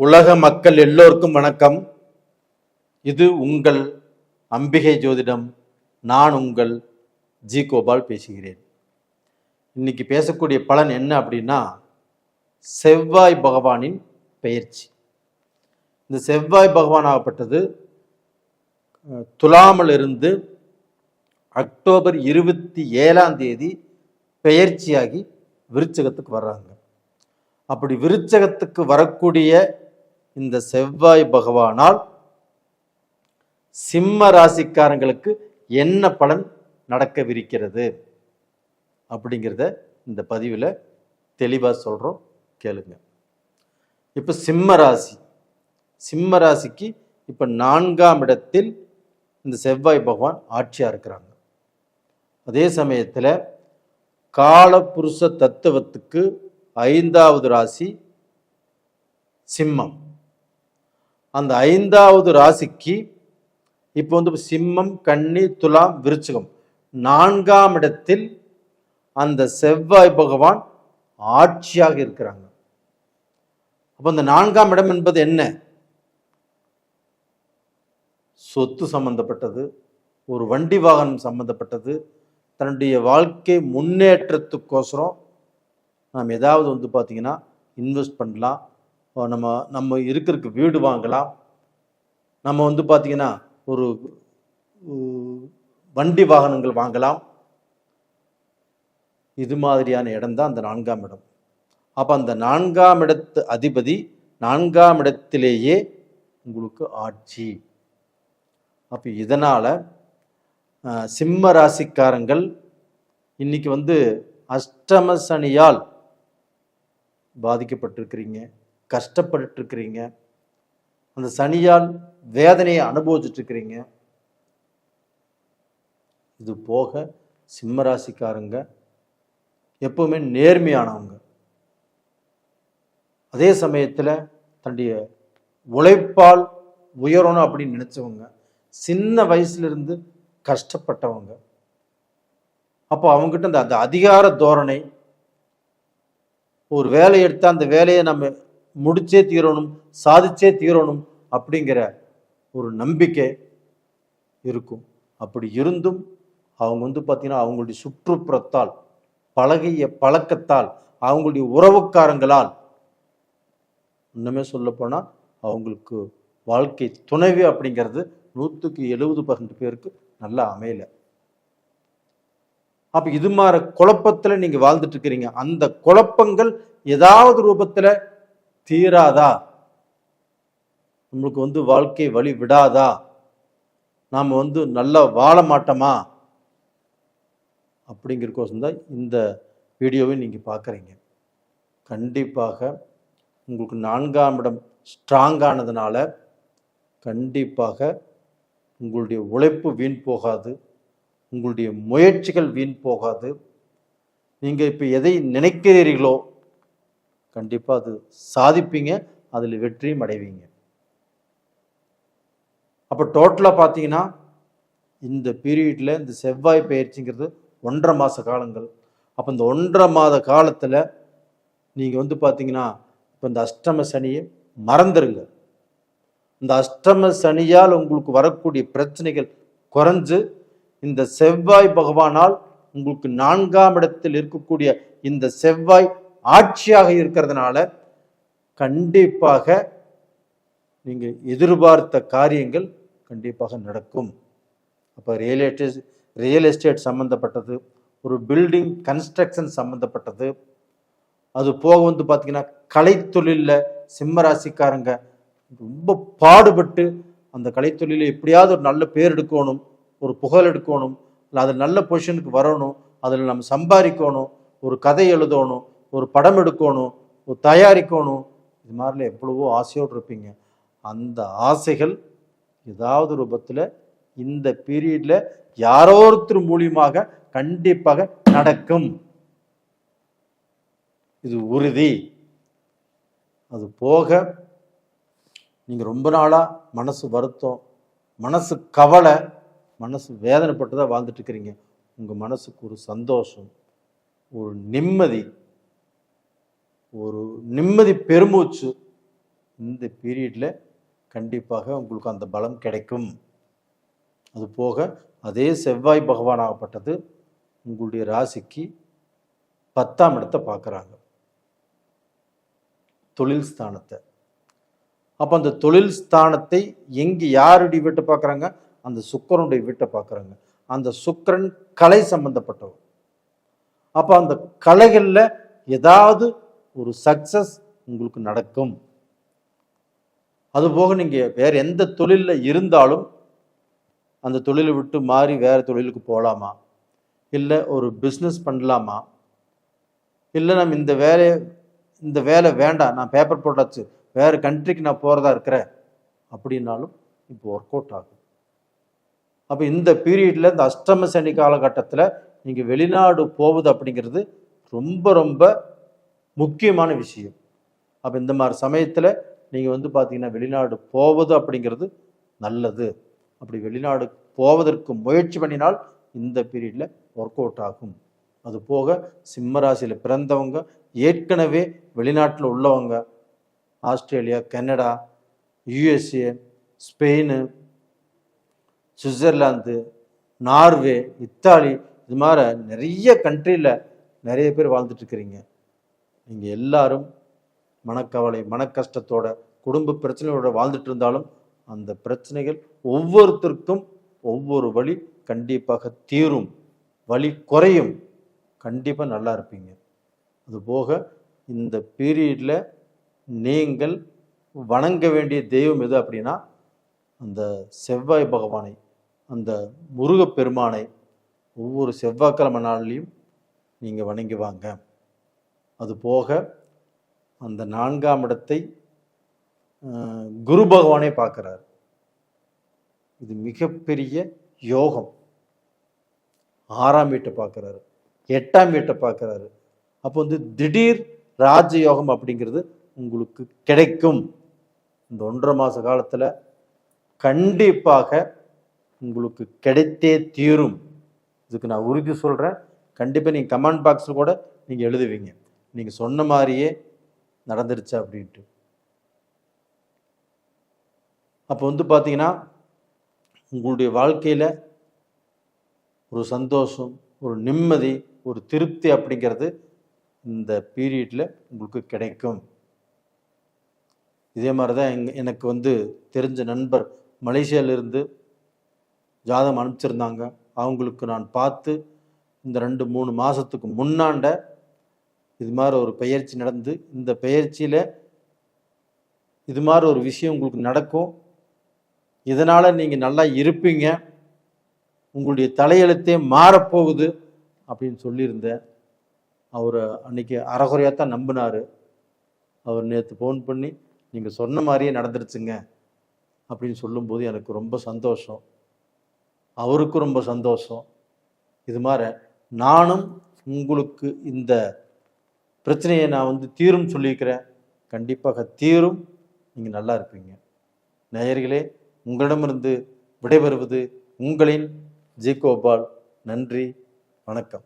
உலக மக்கள் எல்லோருக்கும் வணக்கம். இது உங்கள் அம்பிகை ஜோதிடம். நான் உங்கள் ஜி கோபால் பேசுகிறேன். இன்னைக்கு பேசக்கூடிய பலன் என்ன அப்படின்னா செவ்வாய் பகவானின் பெயர்ச்சி. இந்த செவ்வாய் பகவான் ஆகப்பட்டது அஹ், இருந்து அக்டோபர் இருபத்தி ஏழாம் தேதி பெயர்ச்சியாகி விருச்சகத்துக்கு வர்றாங்க. அப்படி விருச்சகத்துக்கு வரக்கூடிய இந்த செவ்வாய் பகவானால் சிம்ம ராசிக்காரங்களுக்கு என்ன பலன் நடக்கவிருக்கிறது? அப்படிங்கிறத இந்த பதிவில் தெளிவாக சொல்கிறோம் கேளுங்க. இப்போ சிம்ம ராசி. சிம்ம ராசிக்கு இப்போ நான்காம் இடத்தில் இந்த செவ்வாய் பகவான் ஆட்சியாக இருக்கிறாங்க. அதே சமயத்தில் காலப்புருஷ தத்துவத்துக்கு ஐந்தாவது ராசி சிம்மம். அந்த ஐந்தாவது ராசிக்கு இப்போ வந்து சிம்மம் கன்னி துலாம் விருச்சிகம். நான்காம் இடத்தில் அந்த செவ்வாய் பகவான் ஆட்சியாக இருக்கிறாங்க. அப்போ அந்த நான்காம் இடம் என்பது என்ன? சொத்து சம்பந்தப்பட்டது ஒரு வண்டி வாகனம் சம்பந்தப்பட்டது தன்னுடைய வாழ்க்கை முன்னேற்றத்துக்கோசரம் நாம் ஏதாவது வந்து பார்த்தீங்கன்னா இன்வெஸ்ட் பண்ணலாம். நம்ம நம்ம இருக்கிறதுக்கு வீடு வாங்கலாம். நம்ம வந்து பார்த்தீங்கன்னா ஒரு வண்டி வாகனங்கள் வாங்கலாம். இது மாதிரியான இடம் தான் அந்த நான்காம் இடம். அப்போ அந்த நான்காம் இடத்து அதிபதி நான்காம் இடத்திலேயே உங்களுக்கு ஆட்சி. அப்போ இதனால் சிம்ம ராசிக்காரங்கள் இன்னைக்கு வந்து அஷ்டம சனியால் பாதிக்கப்பட்டிருக்கிறீங்க. கஷ்டப்பட்டுருக்கிறீங்க அந்த சனியால் வேதனையை அனுபவிச்சுட்ருக்கிறீங்க. இது போக சிம்மராசிக்காரங்க எப்பவுமே நேர்மையானவங்க. அதே சமயத்தில் தன்னுடைய உழைப்பால் உயரணும் அப்படின்னு நினச்சவங்க சின்ன வயசுலேருந்து கஷ்டப்பட்டவங்க. அப்போ அவங்ககிட்ட அந்த அந்த அதிகார தோரணை ஒரு வேலையை எடுத்தால் அந்த வேலையை நம்ம முடிச்சே தீரணும் சாதிச்சே தீரணும் அப்படிங்கிற ஒரு நம்பிக்கை இருக்கும். அப்படி இருந்தும் அவங்க வந்து பார்த்தீங்கன்னா அவங்களுடைய சுற்றுப்புறத்தால் பழகிய பழக்கத்தால் அவங்களுடைய உறவுக்காரங்களால் இன்னுமே சொல்லப்போனால் அவங்களுக்கு வாழ்க்கை துணைவு அப்படிங்கிறது நூற்றுக்கு எழுபது பர்சன்ட் பேருக்கு நல்லா அமையல. அப்போ இது மாதிரி குழப்பத்தில் நீங்கள் வாழ்ந்துட்டு இருக்கிறீங்க. அந்த குழப்பங்கள் ஏதாவது ரூபத்தில் தீராதா? நம்மளுக்கு வந்து வாழ்க்கை வழி விடாதா? நாம் வந்து நல்லா வாழ மாட்டோமா? அப்படிங்கிறக்கோசம் தான் இந்த வீடியோவை நீங்கள் பார்க்குறீங்க. கண்டிப்பாக உங்களுக்கு நான்காம் இடம் ஸ்ட்ராங்கானதுனால கண்டிப்பாக உங்களுடைய உழைப்பு வீண் போகாது. உங்களுடைய முயற்சிகள் வீண் போகாது. நீங்கள் இப்போ எதை நினைக்கிறீர்களோ கண்டிப்பாக அது சாதிப்பீங்க அதில் வெற்றியும் அடைவீங்க. அப்போ டோட்டலாக பார்த்தீங்கன்னா இந்த பீரியடில் இந்த செவ்வாய் பயிற்சிங்கிறது ஒன்றரை மாத காலங்கள். அப்போ இந்த ஒன்றரை மாத காலத்தில் நீங்கள் வந்து பார்த்தீங்கன்னா இப்போ இந்த அஷ்டம சனியை மறந்துருங்க. இந்த அஷ்டம சனியால் உங்களுக்கு வரக்கூடிய பிரச்சனைகள் குறைஞ்சு இந்த செவ்வாய் பகவானால் உங்களுக்கு நான்காம் இடத்தில் இருக்கக்கூடிய இந்த செவ்வாய் ஆட்சியாக இருக்கிறதுனால கண்டிப்பாக நீங்கள் எதிர்பார்த்த காரியங்கள் கண்டிப்பாக நடக்கும். அப்போ ரியல் எஸ்டேட் ரியல் எஸ்டேட் சம்மந்தப்பட்டது ஒரு பில்டிங் கன்ஸ்ட்ரக்ஷன் சம்மந்தப்பட்டது அது போக வந்து பார்த்தீங்கன்னா கலைத்தொழிலில் சிம்ம ராசிக்காரங்க ரொம்ப பாடுபட்டு அந்த கலைத்தொழிலில் எப்படியாவது ஒரு நல்ல பேர் எடுக்கணும் ஒரு புகழ் எடுக்கணும் இல்லை அதில் நல்ல பொசிஷனுக்கு வரணும் அதில் நம்ம சம்பாதிக்கணும் ஒரு கதை எழுதணும் ஒரு படம் எடுக்கணும் ஒரு தயாரிக்கணும் இது மாதிரிலாம் எவ்வளவோ ஆசையோடு இருப்பீங்க. அந்த ஆசைகள் ஏதாவது ரூபத்தில் இந்த பீரியடில் யாரோ ஒருத்தர் மூலியமாக கண்டிப்பாக நடக்கும். இது உறுதி. அது போக நீங்கள் ரொம்ப நாளாக மனசு வருத்தம் மனசு கவலை மனசு வேதனைப்பட்டு தான் வாழ்ந்துட்டு இருக்கிறீங்க. உங்கள் மனசுக்கு ஒரு சந்தோஷம் ஒரு நிம்மதி. ஒரு நிம்மதி பெருமூச்சு இந்த பீரியடில் கண்டிப்பாக உங்களுக்கு அந்த பலம் கிடைக்கும். அது போக அதே செவ்வாய் பகவானாகப்பட்டது உங்களுடைய ராசிக்கு பத்தாம் இடத்தை பார்க்குறாங்க. தொழில் ஸ்தானத்தை. அப்போ அந்த தொழில் ஸ்தானத்தை எங்கே யாருடைய வீட்டை பார்க்குறாங்க? அந்த சுக்கரனுடைய வீட்டை பார்க்குறாங்க. அந்த சுக்கிரன் கலை சம்பந்தப்பட்டவர். அப்போ அந்த கலைகளில் ஏதாவது ஒரு சக்சஸ் உங்களுக்கு நடக்கும். அதுபோக நீங்கள் வேறு எந்த தொழிலில் இருந்தாலும் அந்த தொழிலை விட்டு மாறி வேறு தொழிலுக்கு போகலாமா இல்லை ஒரு பிஸ்னஸ் பண்ணலாமா? இல்லை நம்ம இந்த வேலையை இந்த வேலை வேண்டாம் நான் பேப்பர் போட்டாச்சு வேறு கண்ட்ரிக்கு நான் போகிறதா இருக்கிறேன் அப்படின்னாலும் இப்போ ஒர்க் அவுட் ஆகும் அப்போ இந்த பீரியடில் இந்த அஷ்டம சனி காலகட்டத்தில் நீங்கள் வெளிநாடு போவது அப்படிங்கிறது ரொம்ப ரொம்ப முக்கியமான விஷயம். அப்போ இந்த மாதிரி சமயத்தில் நீங்கள் வந்து பார்த்தீங்கன்னா வெளிநாடு போவது அப்படிங்கிறது நல்லது. அப்படி வெளிநாடு போவதற்கு முயற்சி பண்ணினால் இந்த பீரியடில் ஒர்க் அவுட் ஆகும். அது போக சிம்மராசியில் பிறந்தவங்க ஏற்கனவே வெளிநாட்டில் உள்ளவங்க Australia Canada USA Spain Switzerland Norway Italy இது மாதிரி நிறைய கண்ட்ரியில் நிறைய பேர் வாழ்ந்துட்டுருக்கிறீங்க நீங்கள் எல்லாரும் மனக்கவலை மனக்கஷ்டத்தோட குடும்ப பிரச்சனையோட வாழ்ந்துட்டு இருந்தாலும் அந்த பிரச்சனைகள் ஒவ்வொருத்தருக்கும் ஒவ்வொரு வழி கண்டிப்பாக தீரும். வழி குறையும். கண்டிப்பாக நல்லா இருப்பீங்க. அதுபோக இந்த பீரியடில் நீங்கள் வணங்க வேண்டிய தெய்வம் எது அப்படின்னா அந்த செவ்வாய் பகவானை அந்த முருகப்பெருமானை ஒவ்வொரு செவ்வாய்க்கிழமை நாள்லையும் நீங்கள் வணங்கி வாங்க. அது போக அந்த நான்காம் இடத்தை குரு பகவானே பார்க்குறாரு. இது மிகப்பெரிய யோகம். ஆறாம் வீட்டை பார்க்குறாரு. எட்டாம் வீட்டை பார்க்குறாரு. அப்போ வந்து திடீர் ராஜயோகம் அப்படிங்கிறது உங்களுக்கு கிடைக்கும். இந்த ஒன்றரை மாத காலத்தில் கண்டிப்பாக உங்களுக்கு கிடைத்தே தீரும். இதுக்கு நான் உறுதி சொல்கிறேன் கண்டிப்பாக நீங்கள் கமெண்ட் பாக்ஸில் கூட நீங்கள் எழுதுவீங்க. நீங்கள் சொன்ன மாதிரியே நடந்துருச்சு அப்படின்ட்டு. அப்போ வந்து பார்த்தீங்கன்னா உங்களுடைய வாழ்க்கையில் ஒரு சந்தோஷம் ஒரு நிம்மதி ஒரு திருப்தி அப்படிங்கிறது இந்த பீரியடில் உங்களுக்கு கிடைக்கும். இதே மாதிரி தான் எங் எனக்கு வந்து தெரிஞ்ச நண்பர் மலேசியாவிலிருந்து ஜாதகம் அனுப்பிச்சிருந்தாங்க. அவங்களுக்கு நான் பார்த்து இந்த ரெண்டு மூணு மாதத்துக்கு முன்னாண்ட இது மாதிரி ஒரு பயிற்சி நடந்து இந்த பயிற்சியில் இது மாதிரி ஒரு விஷயம் உங்களுக்கு நடக்கும். இதனால் நீங்கள் நல்லா இருப்பீங்க. உங்களுடைய தலையெழுத்தே மாறப்போகுது அப்படின்னு சொல்லியிருந்தேன் அவர் அன்னைக்கு அறகுறையாக தான் நம்பினார். அவர் நேற்று ஃபோன் பண்ணி நீங்கள் சொன்ன மாதிரியே நடந்துருச்சுங்க அப்படின்னு சொல்லும்போது எனக்கு ரொம்ப சந்தோஷம். அவருக்கும் ரொம்ப சந்தோஷம். இது மாதிரி நானும் உங்களுக்கு இந்த பிரச்சனையை நான் வந்து தீரும் சொல்லியிருக்கிறேன். கண்டிப்பாக தீரும். நீங்கள் நல்லா இருப்பீங்க. நேயர்களே உங்களிடமிருந்து விடைபெறுவது உங்களின் ஜி கோபால் நன்றி வணக்கம்.